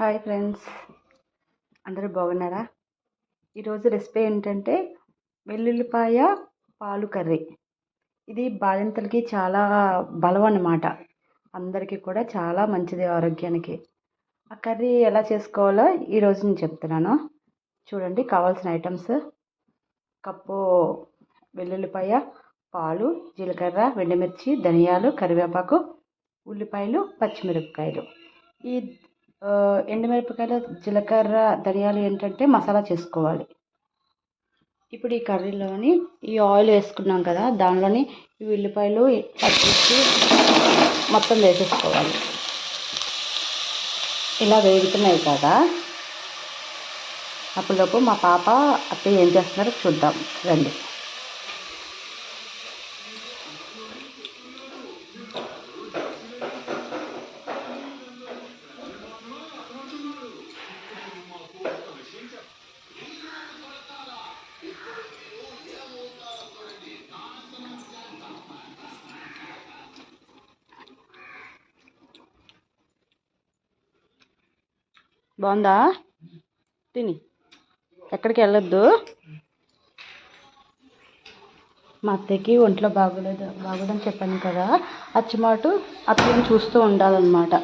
Hi friends అందరూ బాగున్నారా? ఈరోజు రెసిపీ ఏంటంటే వెల్లుల్లిపాయ పాలు కర్రీ. ఇది బాలింతలకి చాలా బలం అన్నమాట. అందరికీ కూడా చాలా మంచిది ఆరోగ్యానికి. ఆ కర్రీ ఎలా చేసుకోవాలో ఈరోజు నేను చెప్తున్నాను. చూడండి కావాల్సిన ఐటమ్స్. కప్పు వెల్లుల్లిపాయ పాలు జీలకర్ర వెండిమిర్చి ధనియాలు కరివేపాకు ఉల్లిపాయలు పచ్చిమిరపకాయలు. ఈ ఎండుమిరపకాయలు జీలకర్ర ధనియాలు ఏంటంటే మసాలా చేసుకోవాలి. ఇప్పుడు ఈ కర్రీలోని ఈ ఆయిల్ వేసుకున్నాం కదా దానిలోని ఈ ఉల్లిపాయలు పచ్చిమిర్చి మొత్తం వేసేసుకోవాలి. ఇలా వేగుతున్నాయి కదా. అప్పుడు మా పాప అత్తయ్య ఏం చేస్తున్నారో చూద్దాం. రండి. బాగుందా? తిని. ఎక్కడికి వెళ్ళొద్దు? మా అత్తయ్యకి ఒంట్లో బాగోలేదు బాగోదని చెప్పాను కదా. అచ్చమాటు అత్తయ్యని చూస్తూ ఉండాలన్నమాట.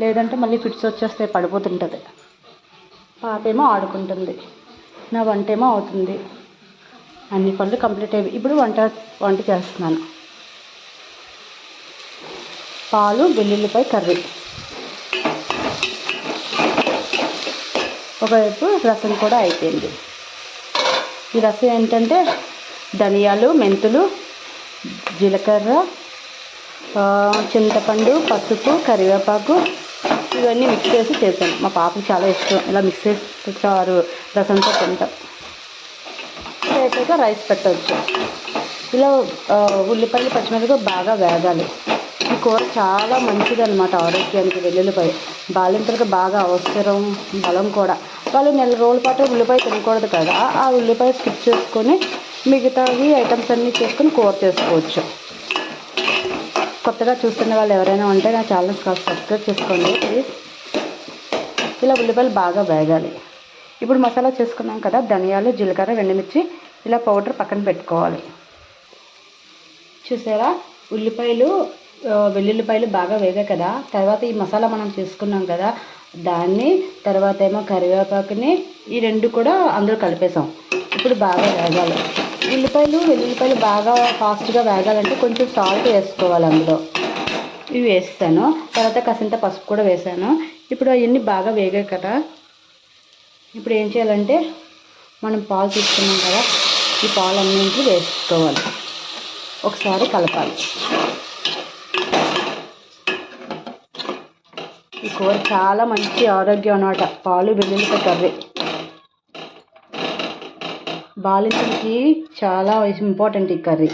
లేదంటే మళ్ళీ ఫిట్స్ వచ్చేస్తే పడిపోతుంటుంది. పాపేమో ఆడుకుంటుంది. నా వంట ఏమో అవుతుంది. అన్ని పనులు కంప్లీట్ అయ్యి ఇప్పుడు వంట వంట చేస్తున్నాను. పాలు వెల్లుల్లిపాయ కర్రీ. ఒకవైపు రసం కూడా అయిపోయింది. ఈ రసం ఏంటంటే ధనియాలు మెంతులు జీలకర్ర చింతపండు పసుపు కరివేపాకు ఇవన్నీ మిక్స్ చేసి చేశాను. మా పాపకు చాలా ఇష్టం. ఇలా మిక్స్ చేసి చారు రసంతో తింటాం. చేసాక రైస్ పెట్టవచ్చు ఇలా ఉల్లిపాయలు పచ్చిమిరపకాయ బాగా వేగాలి. ఈ కూర చాలా మంచిది అనమాట ఆరోగ్యానికి వెల్లుల్లిపాయ బాలింతలకు బాగా అవసరం బలం కూడా. వాళ్ళు నెల రోజుల పాటు ఉల్లిపాయ తినకూడదు కదా ఆ ఉల్లిపాయ స్కిప్ చేసుకొని మిగతావి ఐటమ్స్ అన్నీ చేసుకొని కూర చేసుకోవచ్చు. కొత్తగా చూస్తున్న వాళ్ళు ఎవరైనా ఉంటే నా ఛానల్ సబ్స్క్రైబ్ చేసుకోండి ప్లీజ్ ఇలా ఉల్లిపాయలు బాగా వేగాలి. ఇప్పుడు మసాలా చేసుకున్నాం కదా ధనియాలు జీలకర్ర వెండిమిర్చి ఇలా పౌడర్ పక్కన పెట్టుకోవాలి. చూసారా? ఉల్లిపాయలు వెల్లుల్లిపాయలు బాగా వేగాయి కదా. తర్వాత ఈ మసాలా మనం చేసుకున్నాం కదా దాన్ని తర్వాత ఏమో కరివేపాకుని ఈ రెండు కూడా అందులో కలిపేసాం ఇప్పుడు బాగా వేగాలి. ఉల్లిపాయలు వెల్లుల్లిపాయలు బాగా ఫాస్ట్గా వేగాలంటే కొంచెం సాల్ట్ వేసుకోవాలి అందులో. ఇవి వేస్తాను. తర్వాత కాసింత పసుపు కూడా వేసాను. ఇప్పుడు అవన్నీ బాగా వేగాయి కదా. ఇప్పుడు ఏం చేయాలంటే మనం పాలు తీసుకున్నాం కదా ఈ పాలు అన్నింటినీ వేసుకోవాలి. ఒకసారి కలపాలి. కూర చాలా మంచి ఆరోగ్యం అన్నమాట. పాలు వెల్లుల్లిపాయ కర్రీ బాలింతలకి చాలా ఇంపార్టెంట్ ఈ కర్రీ.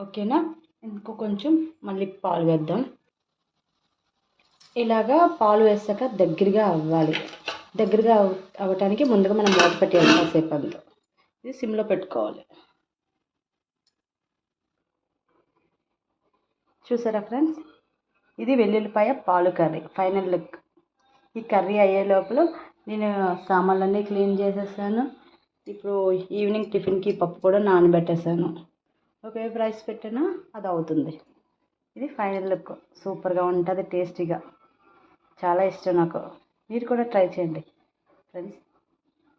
ఓకేనా? ఇంకో కొంచెం మళ్ళీ పాలు వేద్దాం. ఇలాగా పాలు వేసాక దగ్గరగా అవ్వాలి. దగ్గరగా అవ్వటానికి ముందుగా మనం మూత పెట్టేయాలి కాసేపు అంతా ఇది సిమ్లో పెట్టుకోవాలి. చూసారా ఫ్రెండ్స్? ఇది వెల్లుల్లిపాయ పాలు కర్రీ. ఫైనల్ లుక్ ఈ కర్రీ అయ్యే లోపల నేను సామాన్లన్నీ క్లీన్ చేసేసాను. ఇప్పుడు ఈవినింగ్ టిఫిన్కి పప్పు కూడా నానబెట్టేసాను. ఒకవైపు రైస్ పెట్టినా? అది అవుతుంది. ఇది ఫైనల్ లుక్ సూపర్గా ఉంటుంది టేస్టీగా. చాలా ఇష్టం నాకు. మీరు కూడా ట్రై చేయండి. ఫ్రెండ్స్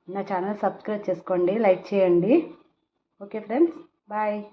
నా ఛానల్ సబ్స్క్రైబ్ చేసుకోండి లైక్ చేయండి. Okay friends bye